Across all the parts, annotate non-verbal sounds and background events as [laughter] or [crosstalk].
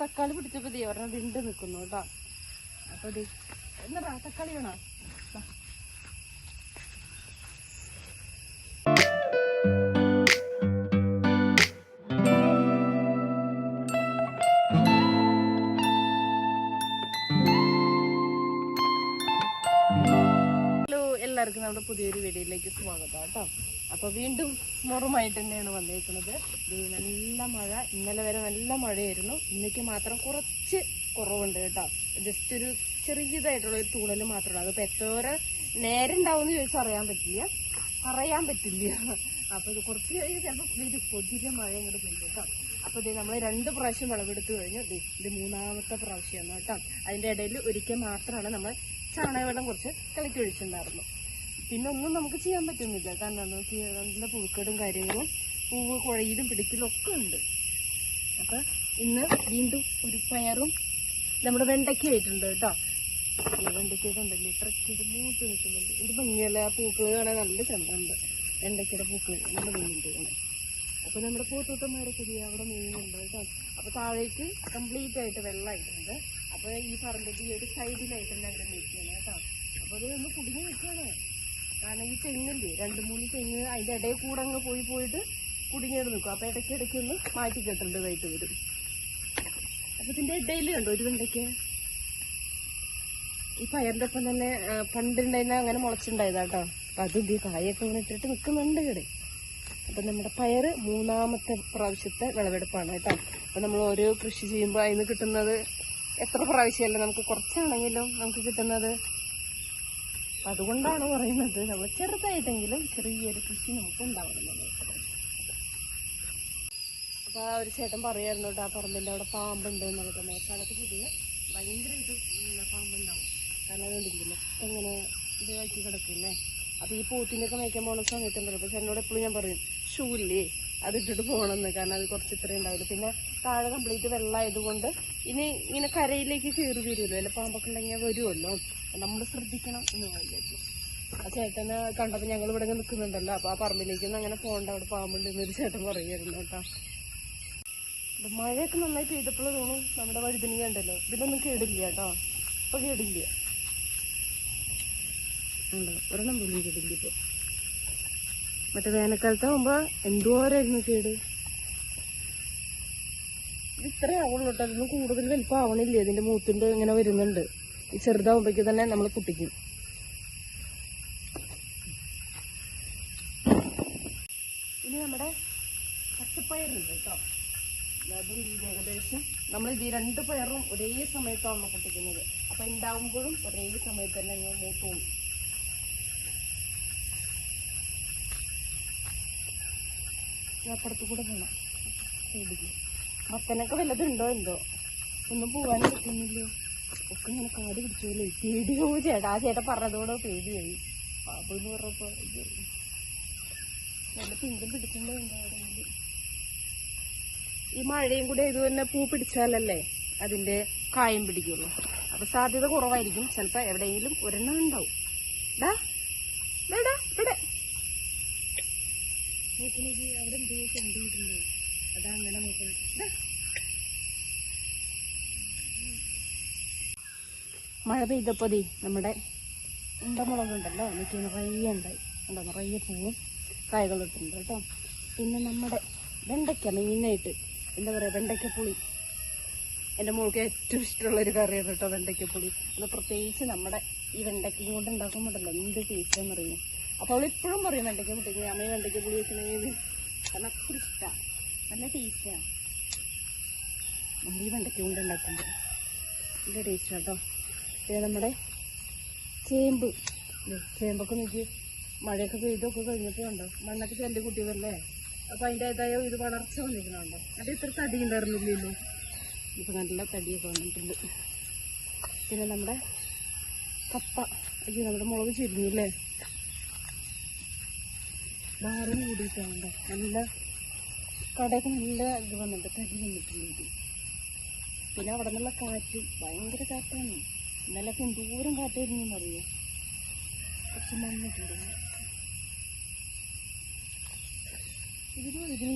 തക്കാളി പിടിച്ചപ്പോ ദേ ഒരെണ്ണം വിണ്ട് നിൽക്കുന്നു കേട്ടോ. അപ്പൊ ദേ എന്താ തക്കാളി വേണോ? എല്ലാവർക്കും നമ്മുടെ പുതിയൊരു വീഡിയോയിലേക്ക് സ്വാഗതം കേട്ടോ. അപ്പോൾ വീണ്ടും മുറുമായിട്ട് തന്നെയാണ് വന്നേക്കുന്നത്. നല്ല മഴ. ഇന്നലെ വരെ നല്ല മഴയായിരുന്നു. ഇന്നേക്ക് മാത്രം കുറച്ച് കുറവുണ്ട് കേട്ടോ. ജസ്റ്റ് ഒരു ചെറിയതായിട്ടുള്ള ഒരു തൂണൽ മാത്രമേ ഉള്ളൂ. അതിപ്പോ എത്തോരെ നേരം ഉണ്ടാവുമെന്ന് ചോദിച്ചാൽ അറിയാൻ പറ്റില്ല. പറയാൻ പറ്റില്ല. അപ്പോൾ ഇത് കുറച്ച് കഴിഞ്ഞ് ചിലപ്പോൾ വരും പൊതിരെ മഴ ഇങ്ങോട്ട് പെയ്യും കേട്ടോ. അപ്പോൾ ഇത് നമ്മൾ രണ്ട് പ്രാവശ്യം വിളവെടുത്ത് കഴിഞ്ഞു. ഇത് മൂന്നാമത്തെ പ്രാവശ്യമാണ് കേട്ടോ. അതിന്റെ ഇടയിൽ ഒരിക്കൽ മാത്രമാണ് നമ്മൾ ചാണകവെള്ളം കുറച്ച് കലക്കി ഒഴിച്ചിട്ടുണ്ടായിരുന്നു പിന്നെ ഒന്നും നമുക്ക് ചെയ്യാൻ പറ്റുന്നില്ല. കാരണം നമുക്ക് നല്ല പുഴുക്കടും കാര്യങ്ങളും പൂവ് കുഴയിലും പിടിക്കലും ഒക്കെ ഉണ്ട്. അപ്പൊ ഇന്ന് വീണ്ടും ഒരു പയറും നമ്മുടെ വെണ്ടയ്ക്ക ആയിട്ടുണ്ട് കേട്ടോ. ഈ വെണ്ടയ്ക്കൊക്കെ ഉണ്ടല്ലോ ഇത്രയ്ക്ക് ഇത് മൂത്ത് നിൽക്കുന്നുണ്ട്. ഇത് ഭംഗിയല്ല ആ പൂക്കൾ കാണാൻ നല്ല ചന്തമുണ്ട്. വെണ്ടയ്ക്കയുടെ പൂക്കൾ നല്ല ഭംഗിയുണ്ട് കാണാൻ. അപ്പൊ നമ്മുടെ പൂത്തൂത്തന്മാരൊക്കെ ഇത് അവിടെ മെയിനുണ്ട് കേട്ടോ. അപ്പൊ താഴേക്ക് കംപ്ലീറ്റ് ആയിട്ട് വെള്ളമായിട്ടുണ്ട്. അപ്പോൾ ഈ പറമ്പിന്റെ ഈ ഒരു സൈഡിലായിട്ട് തന്നെ അവിടെ നിൽക്കുകയാണ് കേട്ടോ. അപ്പൊ അത് ഒന്ന് കുടുങ്ങി നിൽക്കുകയാണ്. കാരണം ഈ തെങ്ങില്ലേ? രണ്ട് മൂന്ന് തെങ്ങ് അതിന്റെ ഇടയിൽ കൂടെ അങ്ങ് പോയി പോയിട്ട് കുടുങ്ങിയത് നിൽക്കും. അപ്പൊ ഇടയ്ക്ക് ഇടയ്ക്ക് ഒന്ന് മാറ്റി കെട്ടേണ്ടതായിട്ട് വരും. അപ്പൊ ഇതിന്റെ ഇടയിൽ കണ്ടോ? ഒരു വെണ്ടയ്ക്ക്. ഈ പയറിന്റെ ഒപ്പം തന്നെ പണ്ടുണ്ടായിരുന്ന അങ്ങനെ മുളച്ചുണ്ടായതാട്ടോ അപ്പൊ അത് ഈ കായൊക്കെ ഇങ്ങനെ ഇട്ടിട്ട് നിൽക്കുന്നുണ്ട് ഇവിടെ. അപ്പൊ നമ്മുടെ പയറ് മൂന്നാമത്തെ പ്രാവശ്യത്തെ വിളവെടുപ്പാണ് കേട്ടോ. അപ്പൊ നമ്മൾ ഓരോ കൃഷി ചെയ്യുമ്പോൾ അതിന് കിട്ടുന്നത് എത്ര പ്രാവശ്യമല്ല നമുക്ക് കുറച്ചാണെങ്കിലും നമുക്ക് കിട്ടുന്നത്? അപ്പൊ അതുകൊണ്ടാണ് പറയുന്നത് നമ്മൾ ചെറുതായിട്ടെങ്കിലും ചെറിയൊരു കൃഷി നമുക്ക് ഉണ്ടാവണം അപ്പൊ ആ ഒരു ചേട്ടൻ പറയായിരുന്നു ആ പറമ്പിന്റെ അവിടെ പാമ്പുണ്ട് എന്നുള്ളത് മഴക്കാലത്ത് ഇതിന് ഭയങ്കര ഇത് പാമ്പുണ്ടാവും. കാരണം അതുകൊണ്ടിരിക്കുന്നു ഇങ്ങനെ ഇതാക്കി കിടക്കില്ലേ അപ്പൊ ഈ പൂത്തിന്റെ ഒക്കെ മേയ്ക്കാൻ പോണ സമയത്തുണ്ടല്ലോ അപ്പൊ ചേട്ടനോട് എപ്പോഴും ഞാൻ പറയും ഷൂ ഇല്ലേ? അത് ഇട്ടിട്ട് പോകണമെന്ന് കാരണം അത് കുറച്ച് ഇത്രയും ഉണ്ടാവില്ല പിന്നെ താഴെ കംപ്ലീറ്റ് വെള്ളമായതുകൊണ്ട് ഇനി ഇങ്ങനെ കരയിലേക്ക് കയറി വരുമല്ലോ അല്ല പാമ്പൊക്കെ ഉണ്ടെങ്കിൽ വരുമല്ലോ നമ്മൾ ശ്രദ്ധിക്കണം എന്ന് വിചാരിച്ചു. ആ ചേട്ടനെ കണ്ടപ്പോൾ ഞങ്ങൾ ഇവിടെ നിൽക്കുന്നുണ്ടല്ലോ. അപ്പൊ ആ പറമ്പിലേക്കൊന്നും അങ്ങനെ പോകണ്ട. അവിടെ പാമ്പുണ്ട് എന്നൊരു ചേട്ടൻ പറയുമായിരുന്നു കേട്ടോ. മഴയൊക്കെ നന്നായി പെയ്തപ്പോൾ തോന്നും നമ്മുടെ വഴുതനങ്ങ ഉണ്ടല്ലോ. ഇതിലൊന്നും കേടില്ല കേട്ടോ. ഇപ്പൊ കേടില്ല. ഒരെണ്ണം പോലും കേടില്ല ഇപ്പൊ. മറ്റേ വേനൽക്കാലത്ത് ആകുമ്പോ എന്തോരായിരുന്നു കേട്. ഇത് ഇത്രേ ആവുള്ളൂ കേട്ടോ. അതൊന്നും കൂടുതൽ വലിപ്പം ആവണില്ല ഇതിന്റെ മൂത്തിന്റെ ഇങ്ങനെ വരുന്നുണ്ട്. ഈ ചെറുതാവുമ്പോഴേക്ക് തന്നെ നമ്മൾ കുട്ടിക്കും ഇനി നമ്മുടെ പച്ചപ്പയറുണ്ട് കേട്ടോ. അതും ഏകദേശം നമ്മൾ ഇത് രണ്ട് പയറും ഒരേ സമയത്താണ് പൊട്ടിക്കുന്നത് അപ്പൊ ഉണ്ടാവുമ്പോഴും ഒരേ സമയത്ത് തന്നെ അങ്ങ് അപ്പുറത്ത് കൂടെ പോണം. സൈഡിൽ മത്തനൊക്കെ വല്ലതുണ്ടോ എന്തോ? ഒന്നും പോവാൻ പറ്റുന്നില്ല? ഒക്കെ ഇങ്ങനെ കാട് പിടിച്ചോലേ. പേടിയോ ചേട്ടാ? ആ ചേട്ടാ പറഞ്ഞതോടെ പേടിയായി. പാപ്പെന്ന് പറഞ്ഞപ്പോ നല്ല പിണ്ടും പിടിക്കുമ്പോ എന്താ ഈ മഴയും കൂടെ ഇത് തന്നെ പൂ പിടിച്ചാലല്ലേ അതിന്റെ കായം പിടിക്കുള്ളൂ. അപ്പൊ സാധ്യത കുറവായിരിക്കും. ചിലപ്പോ എവിടെയെങ്കിലും ഒരെണ്ണം ഉണ്ടാവും. ഡാ ദാ, ഡാ, ഇവിടെ നോക്ക്, അവിടെ എന്തോ കണ്ടുകിട്ടുണ്ടോ അതാ അങ്ങനെ മഴ പെയ്തപ്പോ നമ്മുടെ ഉണ്ടമുളക് ഉണ്ടല്ലോ എനിക്ക് നിറയെ ഉണ്ടായി. ഉണ്ടോ നിറയെ പൂവും കായകളിട്ടുണ്ട് കേട്ടോ. പിന്നെ നമ്മുടെ വെണ്ടയ്ക്ക മെയിനായിട്ട് എന്താ പറയുക വെണ്ടയ്ക്കപ്പുളി. എന്റെ മോൾക്ക് ഏറ്റവും ഇഷ്ടമുള്ള ഒരു കറിയാണ് കേട്ടോ വെണ്ടയ്ക്കപ്പുളി. അത് പ്രത്യേകിച്ച് നമ്മുടെ ഈ വെണ്ടയ്ക്കയും കൊണ്ട് ഉണ്ടാക്കുമ്പോഴല്ലോ എന്ത് ടേസ്റ്റ് എന്നറിയും അപ്പോൾ അവൾ ഇപ്പോഴും പറയും വെണ്ടയ്ക്ക മുട്ടിക്ക് അമ്മ വെണ്ടയ്ക്ക പുളി വെക്കണേത് കാരണം അത്ര ഇഷ്ടമാണ് നല്ല ടേസ്റ്റാണ് നമ്മൾ ഈ വെണ്ടയ്ക്ക കൊണ്ട് ഉണ്ടാക്കുമ്പോൾ നല്ല ടേസ്റ്റ് കേട്ടോ പിന്നെ നമ്മുടെ ചേമ്പ്. ചേമ്പൊക്കെ നോക്കി മഴയൊക്കെ പെയ്തൊക്കെ കഴിഞ്ഞപ്പോൾ ഉണ്ടോ മണ്ണൊക്കെ ചെല്ലി കുട്ടിയതല്ലേ? അപ്പൊ അതിന്റെതായ ഇത് വളർച്ച വന്നിരിക്കണുണ്ടോ അത് ഇത്ര തടി ഉണ്ടായിരുന്നില്ലല്ലോ. ഇപ്പൊ നല്ല തടിയൊക്കെ വന്നിട്ടുണ്ട്. പിന്നെ നമ്മുടെ കപ്പ. അയ്യോ നമ്മുടെ മുളക് ചുരുങ്ങില്ലേ ഭാരം കൂടിയിട്ടുണ്ട്. നല്ല കടക്ക് നല്ല ഇത് വന്നിട്ട് തടി വന്നിട്ടുണ്ട് പിന്നെ അവിടെ നിന്നുള്ള കാറ്റ് ഭയങ്കര കാറ്റാണ് ഇന്നലൊക്കെ എന്തോരം കാറ്റായിരുന്നു എന്നറിയോ? കുറച്ച് മണ്ണിട്ടുണ്ട് ഇതിന് ഇതിന്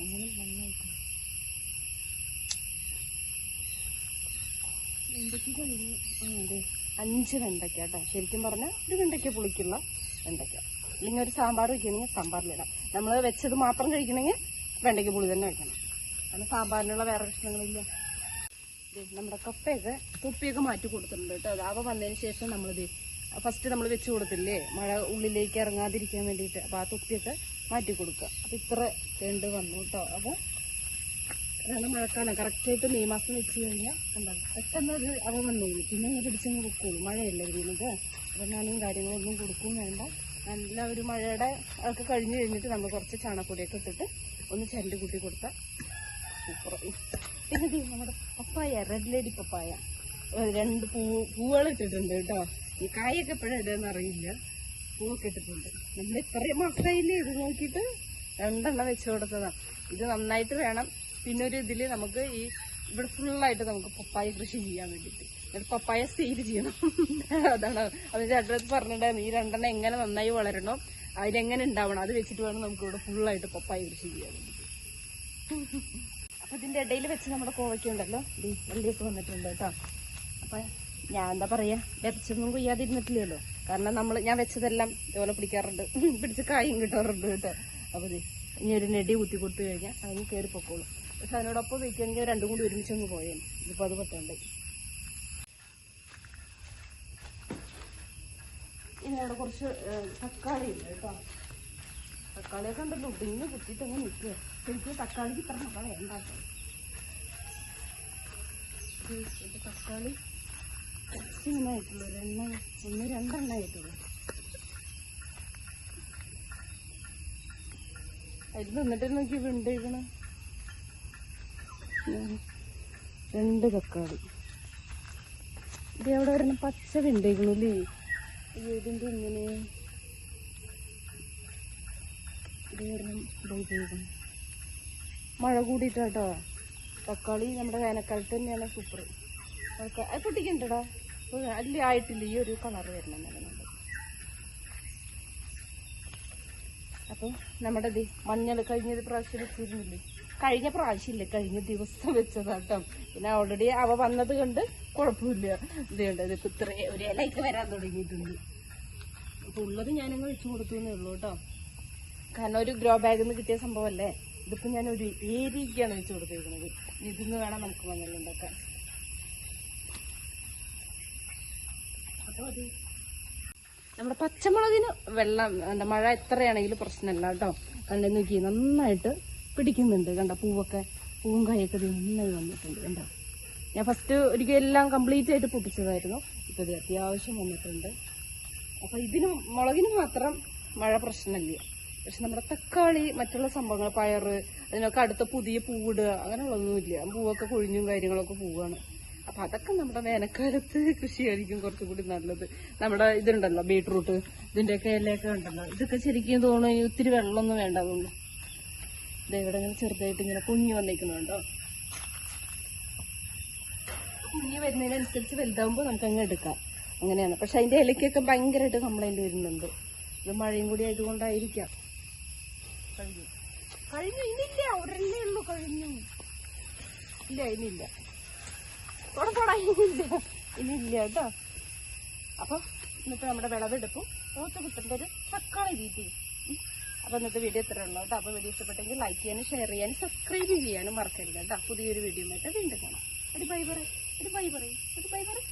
അങ്ങനെ നന്നായിട്ട് എന്തൊക്കെ കഴിഞ്ഞു ആ അതെ. അഞ്ച് വെണ്ടയ്ക്ക കേട്ടോ ശരിക്കും പറഞ്ഞാൽ ഒരു വെണ്ടയ്ക്ക പുളിക്കുള്ള വെണ്ടയ്ക്ക. അല്ലെങ്കിൽ ഒരു സാമ്പാർ വെക്കണമെങ്കിൽ സാമ്പാറിലിടാം. നമ്മൾ വെച്ചത് മാത്രം കഴിക്കണമെങ്കിൽ വെണ്ടയ്ക്ക പുളി തന്നെ വെക്കണം. കാരണം സാമ്പാറിനുള്ള വേറെ പ്രശ്നങ്ങളില്ല. നമ്മുടെ കപ്പയൊക്കെ തുപ്പിയൊക്കെ മാറ്റി കൊടുത്തിട്ടുണ്ട് കേട്ടോ അത് വന്നതിന് ശേഷം നമ്മളിത് ഫസ്റ്റ് നമ്മൾ വെച്ച് കൊടുത്തില്ലേ? മഴ ഉള്ളിലേക്ക് ഇറങ്ങാതിരിക്കാൻ വേണ്ടിയിട്ട്. അപ്പോൾ ആ തുപ്പിയൊക്കെ മാറ്റി കൊടുക്കുക. അപ്പം ഇത്ര തേണ്ട് വന്നു കേട്ടോ അപ്പോൾ അതാണ് മഴക്കാലം. കറക്റ്റായിട്ട് മെയ് മാസം വെച്ച് കഴിഞ്ഞാൽ എന്താണ് പെട്ടെന്ന് ഒരു അവ വന്നോളൂ പിന്നെ ഇങ്ങനെ പിടിച്ചങ്ങ് പൊക്കോളൂ. മഴയല്ലേ വീണത്. ഞാനും കാര്യങ്ങളൊന്നും കൊടുക്കും വേണ്ട. നല്ല ഒരു മഴയുടെ ഒക്കെ കഴിഞ്ഞ് കഴിഞ്ഞിട്ട് നമ്മൾ കുറച്ച് ചാണകപ്പൊടിയൊക്കെ ഇട്ടിട്ട് ഒന്ന് ചരണ്ട് കൂട്ടി കൊടുത്താൽ സൂപ്പർ നമ്മുടെ പപ്പായ റെഡ് ലേഡി പപ്പായ. രണ്ട് പൂ പൂവുകൾ ഇട്ടിട്ടുണ്ട് കേട്ടോ. ഈ കായൊക്കെ എപ്പോഴും ഇടുന്ന അറിയില്ല. പൂവൊക്കെ ഇട്ടിട്ടുണ്ട്. നമ്മൾ ഇത്രയും മാസമായില്ലേ ഇത് നോക്കിയിട്ട്? രണ്ടെണ്ണം വെച്ച് കൊടുത്തതാണ് ഇത് നന്നായിട്ട് വേണം പിന്നെ ഒരു ഇതിൽ നമുക്ക് ഈ ഇവിടെ ഫുള്ളായിട്ട് നമുക്ക് പപ്പായ കൃഷി ചെയ്യാൻ വേണ്ടിയിട്ട്. പപ്പായ സെയിൽ ചെയ്യണം. [laughs] അതാണ് അത് ചേട്ടൻ പറഞ്ഞിട്ടുണ്ടായിരുന്നു. ഈ രണ്ടെണ്ണം എങ്ങനെ നന്നായി വളരണോ അതിലെങ്ങനെ ഉണ്ടാവണം അത് വെച്ചിട്ട് വേണം നമുക്ക് ഇവിടെ ഫുള്ളായിട്ട് പപ്പായ കൃഷി ചെയ്യാൻ വേണ്ടിയിട്ട്. [laughs] അപ്പൊ ഇതിന്റെ ഇടയിൽ വെച്ച് നമ്മുടെ കോവയ്ക്ക ഉണ്ടല്ലോ. വെള്ളിയൊക്കെ വന്നിട്ടുണ്ട് കേട്ടോ. അപ്പൊ ഞാൻ എന്താ പറയാ വെച്ചൊന്നും കൊയ്യാതിരുന്നിട്ടില്ലല്ലോ. കാരണം നമ്മൾ ഞാൻ വെച്ചതെല്ലാം ഇതുപോലെ പിടിക്കാറുണ്ട്. [laughs] പിടിച്ച് കായും കിട്ടാറുണ്ട് കേട്ടോ. അപ്പൊ ദേ ഇനി ഒരു നെടി കുത്തി കൊടുത്തു കഴിഞ്ഞാൽ അതിന് കയറി പൊക്കോളും. പക്ഷെ അതിനോടൊപ്പം വെക്കുകയാണെങ്കിൽ രണ്ടും കൂടി ഒരുമിച്ചൊന്ന് പോയേനെ. ഇതിപ്പോ അത് പറ്റണ്ട്. ഇനി അവിടെ കുറച്ച് തക്കാളി ഉണ്ട് കേട്ടോ? തക്കാളിയൊക്കെ ഉണ്ടല്ലോ. ഉടിഞ്ഞ് കുത്തിയിട്ട് അങ്ങ് നിൽക്കുക. എനിക്ക് തക്കാളിക്ക് ഇത്ര മക്കളെ ഉണ്ടാക്കാം തക്കാളി കുറച്ച് ഇങ്ങനെ ആയിട്ടുള്ളൂ. ഒരെണ്ണ ഒന്ന് രണ്ടെണ്ണ ആയിട്ടുള്ളൂ. അതിൽ നിന്നിട്ട് നോക്കി വിണ്ടേക്കണ. രണ്ട് തക്കാളി. ഇത് എവിടെ വരണം പച്ച വിണ്ടേക്കണു അല്ലേ അയ്യോ ഇങ്ങനെ ഇത് പോയിക്കണം മഴ കൂടിയിട്ടാട്ടോ. തക്കാളി നമ്മുടെ വേനൽക്കാലത്ത് തന്നെയാണ് സൂപ്പർ അത് പൊട്ടിക്കണ്ടടാ. അല്ല ആയിട്ടില്ല. ഈ ഒരു കളർ വരണം എന്നുള്ളത് അപ്പം നമ്മുടെ മഞ്ഞൾ കഴിഞ്ഞ പ്രാവശ്യം വെച്ചിരുന്നില്ലേ? കഴിഞ്ഞ പ്രാവശ്യം ഇല്ല കഴിഞ്ഞ ദിവസം വെച്ചതാട്ടോ പിന്നെ ഓൾറെഡി അവ വന്നത് കൊണ്ട് കുഴപ്പമില്ല. ഇതുണ്ട് ഇതിപ്പോ ഇത്ര ഒരു ഇലയൊക്കെ വരാൻ തുടങ്ങിയിട്ടുണ്ട്. അപ്പൊ ഉള്ളത് ഞാനങ്ങ് വെച്ചു കൊടുത്തു ഉള്ളൂ കേട്ടോ. കാരണം ഒരു ഗ്രോ ബാഗിൽ നിന്ന് കിട്ടിയ സംഭവമല്ലേ? ഇതിപ്പോ ഞാൻ ഒരു ഏരിയക്കാണ് വെച്ചു കൊടുത്തിരിക്കുന്നത് ഇതിന്ന് വേണം നമുക്ക് അത് നമ്മുടെ പച്ചമുളകിന് വെള്ളം എന്താ മഴ എത്രയാണെങ്കിലും പ്രശ്നമല്ല കേട്ടോ. കണ്ടു നോക്കി നന്നായിട്ട് പിടിക്കുന്നുണ്ട്. കണ്ട പൂവൊക്കെ പൂവും കായൊക്കെ നന്നായി വന്നിട്ടുണ്ട്. കണ്ടോ? ഞാൻ ഫസ്റ്റ് ഒരിക്കൽ എല്ലാം കംപ്ലീറ്റ് ആയിട്ട് പൊട്ടിച്ചതായിരുന്നു. ഇപ്പൊ ഇത് അത്യാവശ്യം വന്നിട്ടുണ്ട്. അപ്പൊ ഇതിന് മുളകിന് മാത്രം മഴ പ്രശ്നമില്ല. പക്ഷെ നമ്മുടെ തക്കാളി മറ്റുള്ള സംഭവങ്ങൾ പയറ് അതിനൊക്കെ അടുത്ത പുതിയ പൂവിടുക അങ്ങനെയുള്ളതൊന്നുമില്ല. പൂവൊക്കെ കൊഴിഞ്ഞും കാര്യങ്ങളൊക്കെ പോവുകയാണ്. അപ്പൊ അതൊക്കെ നമ്മുടെ വേനൽക്കാലത്ത് കൃഷിയായിരിക്കും കുറച്ചും കൂടി നല്ലത്. നമ്മുടെ ഇതുണ്ടല്ലോ ബീട്രൂട്ട് ഇതിന്റെയൊക്കെ ഇലയൊക്കെ ഉണ്ടല്ലോ. ഇതൊക്കെ ശരിക്കും തോന്നുന്നു ഒത്തിരി വെള്ളമൊന്നും വേണ്ട അതുകൊണ്ട്. ഇവിടെ ഇങ്ങനെ ചെറുതായിട്ട് ഇങ്ങനെ കുഞ്ഞു വന്നേക്കുന്നുണ്ടോ കുഞ്ഞു വരുന്നതിനനുസരിച്ച് വലുതാവുമ്പോൾ നമുക്ക് അങ്ങ് എടുക്കാം. അങ്ങനെയാണ്. പക്ഷെ അതിന്റെ ഇലയ്ക്കൊക്കെ ഭയങ്കരമായിട്ട് കംപ്ലൈന്റ് വരുന്നുണ്ട്. ഇത് മഴയും കൂടി ആയതുകൊണ്ടായിരിക്കാം. കഴിഞ്ഞു. കഴിഞ്ഞു? ഇനിയില്ല ഒരെണ്ണേ ഉള്ളൂ കഴിഞ്ഞു. ഇല്ല ഇനിയില്ല. പോടാ ഇനിയില്ല. കേട്ടോ. അപ്പൊ ഇന്നത്തെ നമ്മുടെ വിളവെടുപ്പും ഓത്തുകുത്തന്റെ ഒരു തക്കാളി രീതി അപ്പൊ ഇന്നത്തെ വീഡിയോ ഇത്ര ഉള്ളൂ കേട്ടോ. അപ്പൊ വീഡിയോ ഇഷ്ടപ്പെട്ടെങ്കിൽ ലൈക്ക് ചെയ്യാനും ഷെയർ ചെയ്യാനും സബ്സ്ക്രൈബ് ചെയ്യാനും മറക്കരുത് കേട്ടോ. പുതിയൊരു വീഡിയോ ആയിട്ട് വീണ്ടും കാണാം. ഒരു ബൈ പറയും. ഒരു ബൈ പറയും. ഒരു ബൈ പറയും.